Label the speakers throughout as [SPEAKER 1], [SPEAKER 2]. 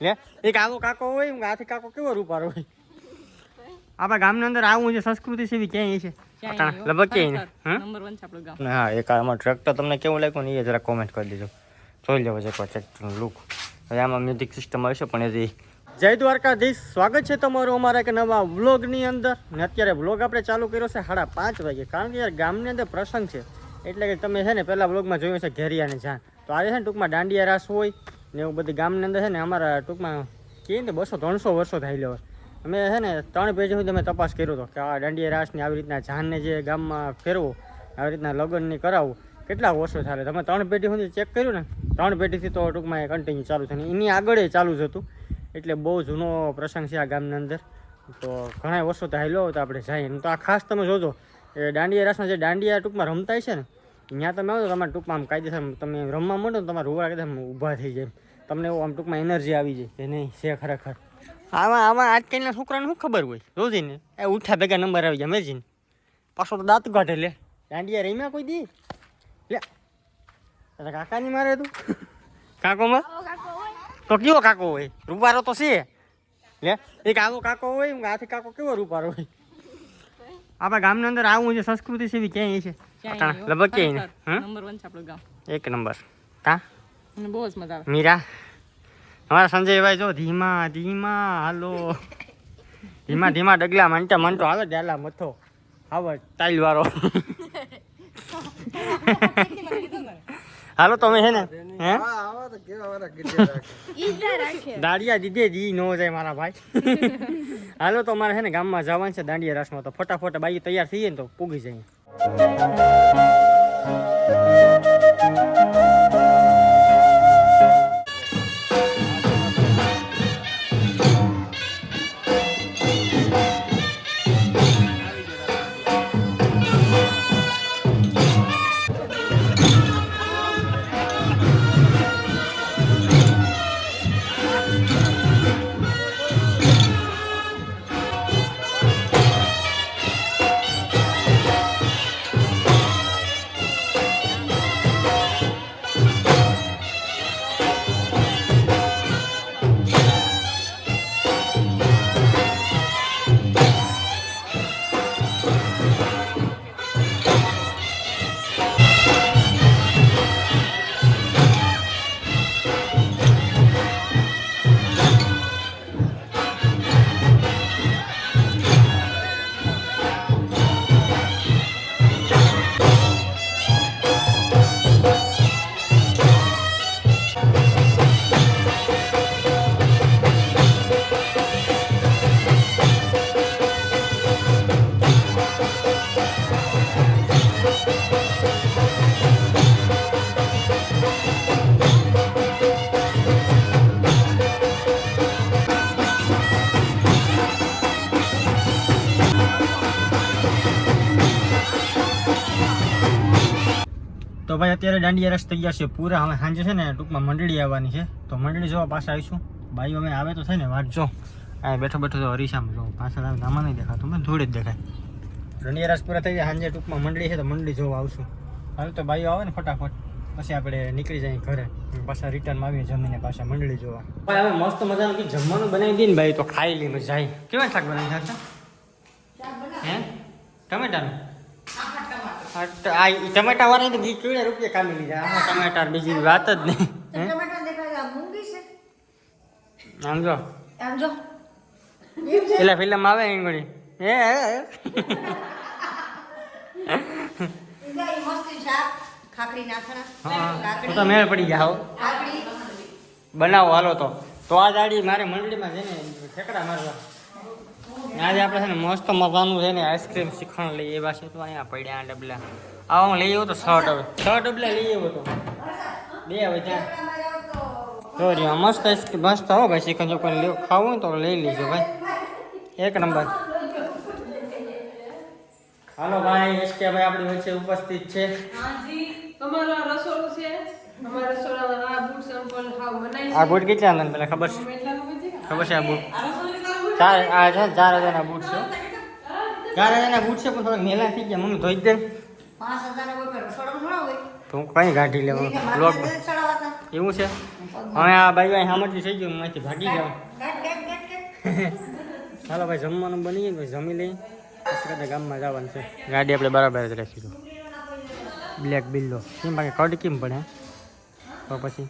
[SPEAKER 1] લે એક આવો કાકો હોય આથી કાકો કેવો રૂપારો હોય? આપણા ગામની અંદર આવું છે સંસ્કૃતિ છે ક્યાંય છે? લગભગ ક્યાંય નહીં હં? એક આમાં ટ્રેક્ટર તમને કેવું લાગ્યું ને એ જરા કોમેન્ટ કરી દેજો. જોઈ લેવો છે ટ્રેક્ટરનું લુક હવે આમાં મ્યુઝિક સિસ્ટમ આવશે પણ હજી જય દ્વારકાધીશ સ્વાગત છે તમારું અમારા એક નવા વ્લોગની અંદર. ને અત્યારે વ્લોગ આપણે ચાલુ કર્યો છે સાડા પાંચ વાગે કારણ કે યાર ગામની અંદર પ્રસંગ છે. એટલે કે તમે છે ને પહેલાં વ્લોગમાં જોયું છે ઘેરિયા અને જાન તો આજે છે ને ટૂંકમાં દાંડિયા રાસ હોય. ને એવું બધી ગામની અંદર છે ને અમારા ટૂંકમાં કહીએ ને બસો ત્રણસો વર્ષો થઈ લેવા અમે છે ને ત્રણ પેજ સુધી અમે તપાસ કર્યો હતો કે આ દાંડિયા રાસની આવી રીતના જાનને જે ગામમાં ફેરવો, આવી રીતના લગ્નની કરાવવું કેટલા વર્ષો ચાલે તમે ત્રણ પેઢી સુધી ચેક કર્યું ને? ત્રણ પેઢીથી તો ટૂંકમાં એ કન્ટિન્યુ ચાલુ છે એની આગળ એ ચાલુ જ હતું. એટલે બહુ જૂનો પ્રસંગ છે આ ગામની અંદર. તો ઘણા વર્ષો તો હાલ્યો તો આપણે જઈએ. તો આ ખાસ તમે જોજો, એ દાંડિયા રાસમાં જે દાંડિયા ટૂંકમાં રમતા છે ને ત્યાં તમે આવો તો તમારે ટૂંકમાં આમ કાયદેસર તમે રમવા માંડો ને તમારા રૂવાડા કદાચ ઊભા થઈ જાય. તમને એવું આમ ટૂંકમાં એનર્જી આવી જાય કે નહીં છે ખરેખર. આમાં આમાં આજકાલના છોકરાને શું ખબર હોય? રોજીને એ ઉઠ્યા ભેગા નંબર આવી જાય મેજીને પાછો તો દાંત કાઢે લે. દાંડિયા રમ્યા કોઈ દી? લે. એટલે કાકાની મારે તું? કાકોમાં? તો કેવો કાકો હોય? રૂપારો તો છે. લે. એક આવો કાકો હોય આથી કાકો કેવો રૂપારો હોય? આપણા ગામની અંદર આવું છે સંસ્કૃતિ છે એવી ક્યાંય છે? લગભગ હં?
[SPEAKER 2] નંબર વન છે આપણું ગામ.
[SPEAKER 1] એક નંબર. કા?
[SPEAKER 2] બહુ જ મજા આવે.
[SPEAKER 1] મીરા? અમારા સંજયભાઈ જો ધીમા ધીમા હાલો. ધીમા ધીમા ડગલા મંટા મંટો આવે ડાલા મથો. આવે ટાઈલ વાળો હાલો તમે છે ને? હે? દાડિયા દીધે જી નો જાય મારા ભાઈ. હાલો તો મારે છે ને ગામમાં જવાનું છે દાંડિયા રાસમાં. તો ફટાફટ બાઈ તૈયાર થઈએ ને તો પૂગી જાય તો ભાઈ અત્યારે દાંડિયા રસ તૈયાર છે પૂરા. હવે સાંજે છે ને ટૂંકમાં મંડળી આવવાની છે. તો મંડળી જોવા પાછા આવીશું. ભાઈ અમે આવે તો થાય ને વાત જો. આ બેઠો બેઠો તો હરીસામાં જો. પાછળ આવે નામાં નહીં દેખાતું, મને ધૂળ જ દેખાય. દાંડિયા રસ પૂરા થઈ જાય સાંજે ટૂંકમાં મંડળી છે તો મંડળી જોવા આવશું. હાલ તો ભાઈઓ આવે ને ફટાફટ. પછી આપણે નીકળી જઈએ ઘરે. પાછા રિટર્ન આવીએ જમીને પાછા મંડળી જોવા. ભાઈ, હવે મસ્ત મજાનું કે જમવાનું બનાવી દઈએ ને ભાઈ, તો ખાઈ લઈએ જાય કેવા શાક બનાવી હે? ટમેટાનું? આ ટમેટા વાળા તો બીજ કેવડા રૂપિયા કામી લીધા. આમાં ટમેટા બીજી વાત જ નહીં. હે?
[SPEAKER 3] ટમાટર દેખાય મૂંગી છે?
[SPEAKER 1] આમ જો.
[SPEAKER 3] આમ જો.
[SPEAKER 1] ફિલ્મ આવે એંગળી. હે હા તો તો મેળ પડી
[SPEAKER 3] જાઓ
[SPEAKER 1] બનાવો હાલો તો. તો આ દાડી મારે મંડળીમાં જઈને ઠેકડા મારવા. આજે આપણે છે ને મસ્ત મજાનું છે ને આઈસ્ક્રીમ શીખણ લઈએ એવા છે તો અહીંયા પડ્યા ડબલા. આ હું લઈ આવ્યો તો છ ડબલા છ ડબલા લઈ આવ્યો તો. બે હવે ત્યાં જો મસ્ત આઈસ્ક્રીમ મસ્ત હો ભાઈ શીખણ જો કોઈ ખાવું હોય તો લઈ લેજો ભાઈ. એક નંબર. હાલો ભાઈ એસકે ભાઈ આપણી વચ્ચે ઉપસ્થિત છે.
[SPEAKER 4] હાજી રસોડું છે? અમારા રસોડામાં આ બૂટ સંપલ હાવ બનાવી
[SPEAKER 1] આ બૂટ કેટલા આનંદ પેલા ખબર છે?
[SPEAKER 4] ખબર છે
[SPEAKER 1] આ બૂટ? ચાર આ છે ને ચાર હજારના બૂટ છે. ચાર હજારના બૂટ છે પણ થોડાક મેલા થઈ ગયા. મમ્મી ધોઈ દે હું કઈ ગાંઠી લેવું
[SPEAKER 3] માથે ચડાવવાતા.
[SPEAKER 1] એવું છે? હવે આ ભાઈ ભાઈ સામટી થઈ ગયું અહીંથી ભાગી જાવ. હાલો ભાઈ જમવાનું બની ગયું જમી લઈ પછી ગામમાં જવાનું છે. ગાડી આપણે બરાબર જ રાખીશું બ્લેક બિલ્લો. કેમ બાકી કડ કેમ પડે તો પછી.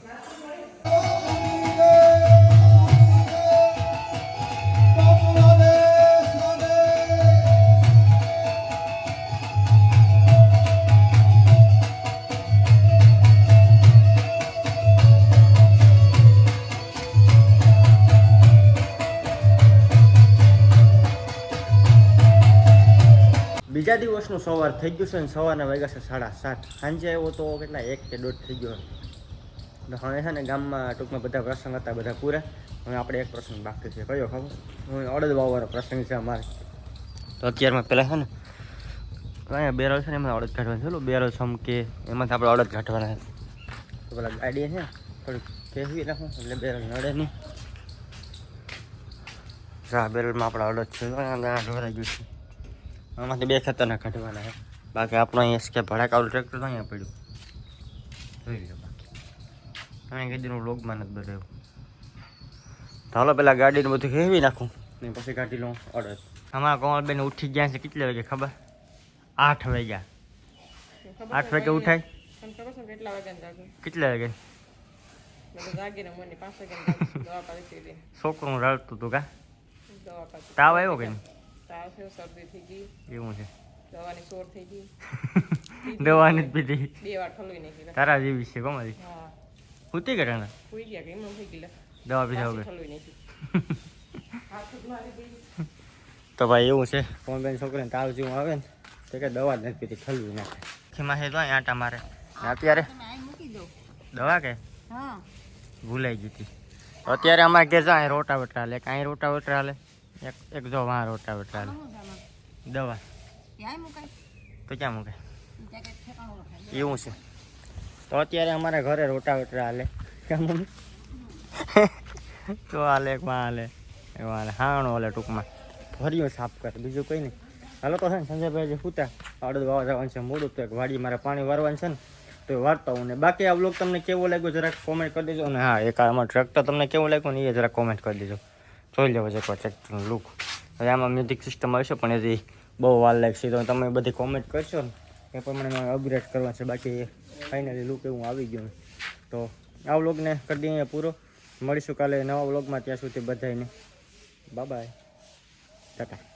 [SPEAKER 1] બીજા દિવસનું સવાર થઈ ગયું છે ને સવારના વાગ્યા છે સાડા સાત. સાંજે આવ્યો તો કેટલા, એક કે દોઢ થઈ ગયો. એટલે હવે છે ને ગામમાં ટૂંકમાં બધા પ્રસંગ હતા, બધા પૂરા. હવે આપણે એક પ્રસંગ બાકી છે. કયો ખબર? હું અડદ વાવવાનો પ્રસંગ છે અમારે. તો અત્યારમાં પહેલાં છે ને, અહીંયા બેરલ છે ને એમાં અડદ કાઢવાનું. છે બેરલ સમકે એમાંથી આપણે અડદ કાઢવાના તો પેલા ગાડી છે થોડીક કહેવી રાખું, એટલે બેરલ નડે નહીં. બેરલમાં આપણા અડદ છે. ઢોરાઈ ગયું છે. આમાંથી બે ખેતરના કાઢવાના છે. બાકી આપણો અહીંયા સ્કે ભડાકાવાળું ટ્રેક્ટર તો અહીંયા પડ્યું. જોઈ લો બાકી. અહીંયા કીધું લોગમાં નથી બધું ચાલો હાલો પેલા ગાડીને બધું હેવી નાખું. ને પછી કાઢી લઉં ઓર્ડર અમારા કોમલબેન ઉઠી ગયા છે કેટલા વાગે ખબર? આઠ વાગ્યા. આઠ વાગે ઉઠાય?
[SPEAKER 2] કેટલા
[SPEAKER 1] વાગે? છોકરું રડતું હતું કા? તાવ આવ્યો કે નહીં?
[SPEAKER 2] તાવ થયો શરદી થઈ ગઈ.
[SPEAKER 1] એવું છે.
[SPEAKER 2] દવાની સોર થઈ ગઈ.
[SPEAKER 1] દવાની જ પીધી.
[SPEAKER 2] બે વાર ઠલવી નાખી.
[SPEAKER 1] તારા જેવી છે કોમારી
[SPEAKER 2] હા.
[SPEAKER 1] ઉતી કે તને
[SPEAKER 2] સુઈ ગયા કે એમનું થઈ ગયેલા.
[SPEAKER 1] દવા પીધા વગર.
[SPEAKER 2] ઠલવી નાખી. હાથ જ મારી ગઈ
[SPEAKER 1] તો ભાઈ એવું છે કોણ બેન છોકરીને તાવ જેવું આવે ને તો કે દવા જ નથી પીધી ખલવી નાખે. ખીમાં છે તો આટા મારે. અત્યારે? દવા કે?
[SPEAKER 3] હા.
[SPEAKER 1] ભૂલાઈ ગઈ હતી. અત્યારે અમારે ઘેર જાય રોટા વટરા હાલે કાંઈ રોટા વટરા હાલે? એક એક જો વાં રોટા વટા? દવા.
[SPEAKER 3] મુકાય?
[SPEAKER 1] તો ક્યાં મૂકે
[SPEAKER 3] ઈ જાગે ઠેકાણું રખાય.
[SPEAKER 1] એવું છે? તો અત્યારે અમારા ઘરે રોટા વટા હાલે. કેમ તો હાલે એક માં હાલે એક હાલે. હાણો હાલે ટૂંકમાં. ફર્યું સાફ કર બીજું કંઈ નહીં. હાલો તો છે ને સંજયભાઈ જે પૂતા અડદ વાવા જવાનું છે મોડું તો એક વાડી મારે પાણી વારવાનું છે ને તો એ વારતા હું ને. બાકી આ બ્લોગ તમને કેવો લાગ્યો જરાક કોમેન્ટ કરી દેજો. અને હા એક આમાં ટ્રેક્ટર તમને કેવું લાગ્યું ને એ જરાક કોમેન્ટ કરી દેજો. જોઈ લેવો છે એકવાર ટ્રેક્ટરનો લુક હવે આમાં મ્યુઝિક સિસ્ટમ આવશે પણ હજી બહુ વાર લાગશે. તો તમે બધી કોમેન્ટ કરશો ને, એ પ્રમાણે મને અપગ્રેડ કરવા છે. બાકી ફાઇનલી લુક એવું આવી ગયું તો આ વ્લોગને કરી દઈએ પૂરો. મળીશું કાલે નવા વ્લોગમાં ત્યાં સુધી બધાને બાય બાય ટાટા.